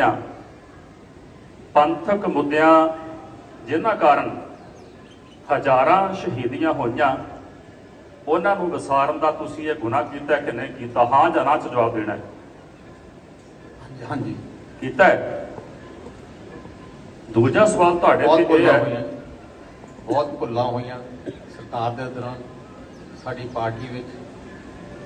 ਆ। ਪੰਥਕ ਮੁੱਦਿਆਂ ਜਿਨ੍ਹਾਂ ਕਾਰਨ ਹਜ਼ਾਰਾਂ ਸ਼ਹੀਦੀਆਂ ਹੋਈਆਂ ਉਹਨਾਂ ਨੂੰ ਵਿਸਾਰਨ ਦਾ ਤੁਸੀਂ ਇਹ ਗੁਨਾਹ ਕੀਤਾ ਕਿ ਨਹੀਂ ਕੀਤਾ? ਹਾਂ ਜਾਂ ਨਾ ਚ ਜਵਾਬ ਦੇਣਾ ਹੈ? ਹਾਂਜੀ। ਕੀਤਾ ਹੈ? ਦੂਜਾ ਸਵਾਲ ਤੁਹਾਡੇ ਤੇ ਇਹ ਹੈ ਹੋਈਆਂ। ਬਹੁਤ ਭੁੱਲਾਂ ਹੋਈਆਂ ਸਰਕਾਰ ਦੇ ਦੌਰਾਨ ਸਾਡੀ ਪਾਰਟੀ ਵਿੱਚ।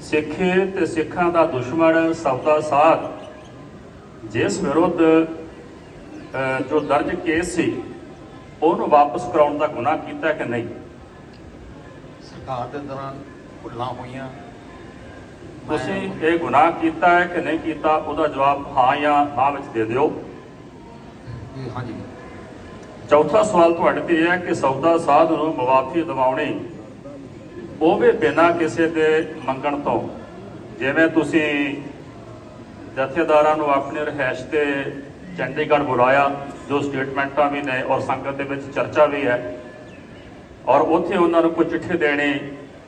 ਸਿੱਖੇ ਤੇ ਸਿੱਖਾਂ ਦਾ ਦੁਸ਼ਮਣ ਸੌਦਾ ਸਾਧ ਜਿਸ ਵਿਰੁੱਧ ਜੋ ਦਰਜ ਕੇਸ ਸੀ ਉਹਨੂੰ ਵਾਪਸ ਕਰਾਉਣ ਦਾ ਗੁਨਾਹ ਕੀਤਾ ਕਿ ਨਹੀਂ? ਸਰਕਾਰ ਦੇ ਦੌਰਾਨ ਭੁੱਲਾਂ ਹੋਈਆਂ। ਤੁਸੀਂ ਇਹ ਗੁਨਾਹ ਕੀਤਾ ਹੈ ਕਿ ਨਹੀਂ ਕੀਤਾ? ਉਹਦਾ ਜਵਾਬ ਹਾਂ ਜਾਂ ਨਾ ਵਿੱਚ ਦੇ ਦਿਓ। ਹਾਂਜੀ। ਚੌਥਾ ਸਵਾਲ ਤੁਹਾਡੇ ਤੇ ਇਹ ਹੈ ਕਿ ਸੌਦਾ ਸਾਧ ਨੂੰ ਮੁਆਫੀ ਦਿਵਾਉਣੀ ਉਹ ਵੀ ਬਿਨਾਂ ਕਿਸੇ ਦੇ ਮੰਗਣ ਤੋਂ। ਜਿਵੇਂ ਤੁਸੀਂ ਜਥੇਦਾਰਾਂ ਨੂੰ ਆਪਣੇ ਰਹਿਸ਼ ਤੇ ਚੰਡੀਗੜ੍ਹ ਬੁਲਾਇਆ ਜੋ ਸਟੇਟਮੈਂਟਾਂ ਵੀ ਨੇ ਔਰ ਸੰਗਤ ਦੇ ਵਿੱਚ ਚਰਚਾ ਵੀ ਹੈ ਔਰ ਉੱਥੇ ਉਹਨਾਂ ਨੂੰ ਕੋਈ ਚਿੱਠੀ ਦੇਣੀ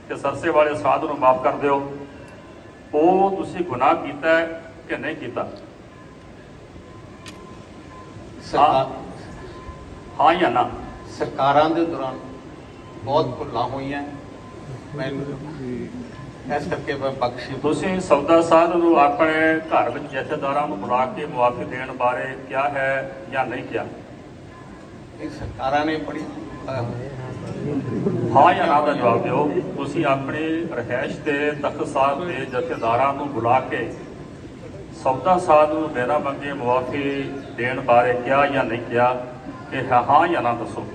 ਕਿ ਸਰਸੇ ਵਾਲੇ ਸਾਧ ਨੂੰ ਮਾਫ ਕਰ ਦਿਓ ਉਹ ਤੁਸੀਂ ਗੁਨਾਹ ਕੀਤਾ ਕਿ ਨਹੀਂ ਕੀਤਾ? ਸਰਕਾਰ ਹਾਂ ਜਾਂ ਨਾ? ਸਰਕਾਰਾਂ ਦੇ ਦੌਰਾਨ ਬਹੁਤ ਭੁੱਲਾਂ ਹੋਈਆਂ। ਤੁਸੀਂ ਸੌਦਾ ਸਾਹਿਬ ਨੂੰ ਆਪਣੇ ਘਰ ਵਿੱਚ ਜਥੇਦਾਰਾਂ ਨੂੰ ਬੁਲਾ ਕੇ ਮੁਆਫੀ ਦੇਣ ਬਾਰੇ ਕਿਹਾ ਹੈ ਜਾਂ ਨਹੀਂ ਕਿਹਾ? ਇਹ ਸਰਕਾਰਾਂ ਨੇ ਬੜੀ ਹਾਂ ਜਾਂ ਨਾ ਦਾ ਜਵਾਬ ਦਿਓ। ਤੁਸੀਂ ਆਪਣੇ ਰਹਿائش ਤੇ ਤਖਤ ਸਾਹਿਬ ਦੇ ਜਥੇਦਾਰਾਂ ਨੂੰ ਬੁਲਾ ਕੇ ਸੌਦਾ ਸਾਹਿਬ ਨੂੰ ਬਿਨਾਂ ਮੰਗੇ ਮੁਆਫੀ ਦੇਣ ਬਾਰੇ ਕਿਹਾ ਜਾਂ ਨਹੀਂ ਕਿਹਾ? ਇਹ ਹਾਂ ਜਾਂ ਨਾ ਦੱਸੋ।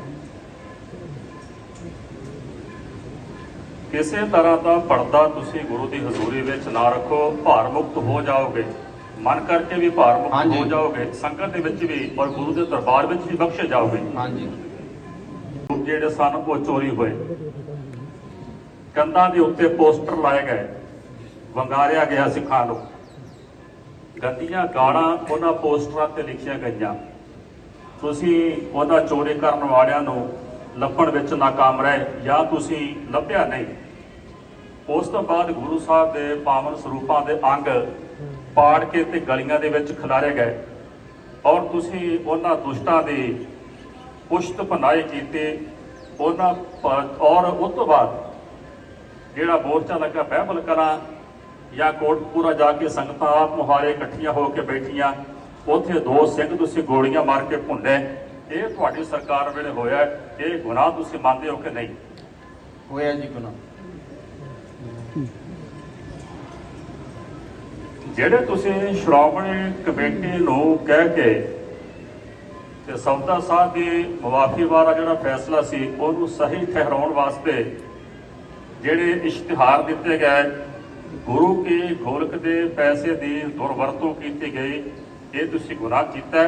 ਕਿਸੇ ਤਰ੍ਹਾਂ ਦਾ ਪਰਦਾ ਤੁਸੀਂ ਗੁਰੂ ਦੀ ਹਜ਼ੂਰੀ ਵਿੱਚ ਨਾ ਰੱਖੋ ਭਾਰ ਮੁਕਤ ਹੋ ਜਾਓਗੇ। ਮਨ ਕਰਕੇ ਵੀ ਭਾਰ ਮੁਕਤ। ਹੋ ਜਾਓਗੇ। ਸੰਗਤ ਦੇ ਵਿੱਚ ਵੀ ਔਰ ਗੁਰੂ ਦੇ ਦਰਬਾਰ ਵਿੱਚ ਵੀ ਬਖਸ਼ੇ ਜਾਓਗੇ। ਹਾਂਜੀ। ਜਿਹੜੇ ਸਨ ਉਹ ਚੋਰੀ ਹੋਏ। ਕੰਧਾਂ ਦੇ ਉੱਤੇ ਪੋਸਟਰ ਲਾਏ ਗਏ। ਵੰਗਾਰਿਆ ਗਿਆ ਸਿੱਖਾਂ ਨੂੰ। ਗੰਦੀਆਂ ਗਾਲਾਂ ਉਹਨਾਂ ਪੋਸਟਰਾਂ ਤੇ ਲਿਖੀਆਂ ਗਈਆਂ। ਤੁਸੀਂ ਉਹਨਾਂ ਚੋਰੀ ਕਰਨ ਵਾਲਿਆਂ ਨੂੰ ਲੱਭਣ ਵਿੱਚ ਨਾਕਾਮ ਰਹੇ ਜਾਂ ਤੁਸੀਂ ਲੱਭਿਆ ਨਹੀਂ। ਉਸ ਤੋਂ ਬਾਅਦ ਗੁਰੂ ਸਾਹਿਬ ਦੇ ਪਾਵਨ ਸਰੂਪਾਂ ਦੇ ਅੰਗ ਪਾੜ ਕੇ ਤੇ ਗਲੀਆਂ ਦੇ ਵਿੱਚ ਖਿਲਾਰੇ ਗਏ ਔਰ ਤੁਸੀਂ ਉਹਨਾਂ ਦੁਸ਼ਟਾਂ ਦੀ ਪੁਸ਼ਤ ਭਨਾਏ ਕੀਤੇ। ਉਹਨਾਂ ਔਰ ਉਸ ਤੋਂ ਬਾਅਦ ਜਿਹੜਾ ਮੋਰਚਾ ਲੱਗਾ ਬਹਿਬਲ ਕਰਾਂ ਜਾਂ ਕੋਟਪੂਰਾ ਜਾ ਕੇ ਸੰਗਤਾਂ ਆਪ ਮੁਹਾਰੇ ਇਕੱਠੀਆਂ ਹੋ ਕੇ ਬੈਠੀਆਂ, ਉੱਥੇ ਦੋ ਸਿੰਘ ਤੁਸੀਂ ਗੋਲੀਆਂ ਮਾਰ ਕੇ ਭੁੰਨੇ। ਇਹ ਤੁਹਾਡੀ ਸਰਕਾਰ ਵੇਲੇ ਹੋਇਆ। ਇਹ ਗੁਨਾਹ ਤੁਸੀਂ ਮੰਨਦੇ ਹੋ ਕਿ ਨਹੀਂ ਹੋਇਆ ਜੀ ਗੁਨਾਹ ਜਿਹੜੇ ਤੁਸੀਂ ਸ਼੍ਰੋਮਣੀ ਕਮੇਟੀ ਨੂੰ ਕਹਿ ਕੇ ਤੇ ਸੌਦਾ ਸਾਹਿਬ ਦੀ ਮੁਆਫੀ ਵਾਲਾ ਜਿਹੜਾ ਫੈਸਲਾ ਸੀ ਉਹਨੂੰ ਸਹੀ ਠਹਿਰਾਉਣ ਵਾਸਤੇ ਜਿਹੜੇ ਇਸ਼ਤਿਹਾਰ ਦਿੱਤੇ ਗਏ ਗੁਰੂ ਕੀ ਗੋਲਕ ਦੇ ਪੈਸੇ ਦੀ ਦੁਰਵਰਤੋਂ ਕੀਤੀ ਗਈ ਇਹ ਤੁਸੀਂ ਗੁਨਾਹ ਕੀਤਾ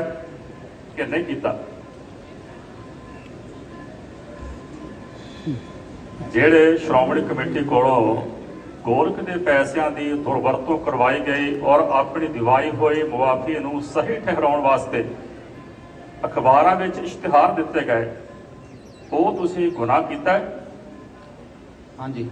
ਕਿ ਨਹੀਂ ਕੀਤਾ ਜਿਹੜੇ ਸ਼੍ਰੋਮਣੀ ਕਮੇਟੀ ਕੋਲੋਂ ਗੋਲਕ ਦੇ ਪੈਸਿਆਂ ਦੀ ਦੁਰਵਰਤੋਂ ਕਰਵਾਈ ਗਈ ਔਰ ਆਪਣੀ ਦਿਵਾਈ ਹੋਈ ਮੁਆਫੀ ਨੂੰ ਸਹੀ ਠਹਿਰਾਉਣ ਵਾਸਤੇ ਅਖਬਾਰਾਂ ਵਿੱਚ ਇਸ਼ਤਿਹਾਰ ਦਿੱਤੇ ਗਏ, ਉਹ ਤੁਸੀਂ ਗੁਨਾਹ ਕੀਤਾ ਹਾਂਜੀ।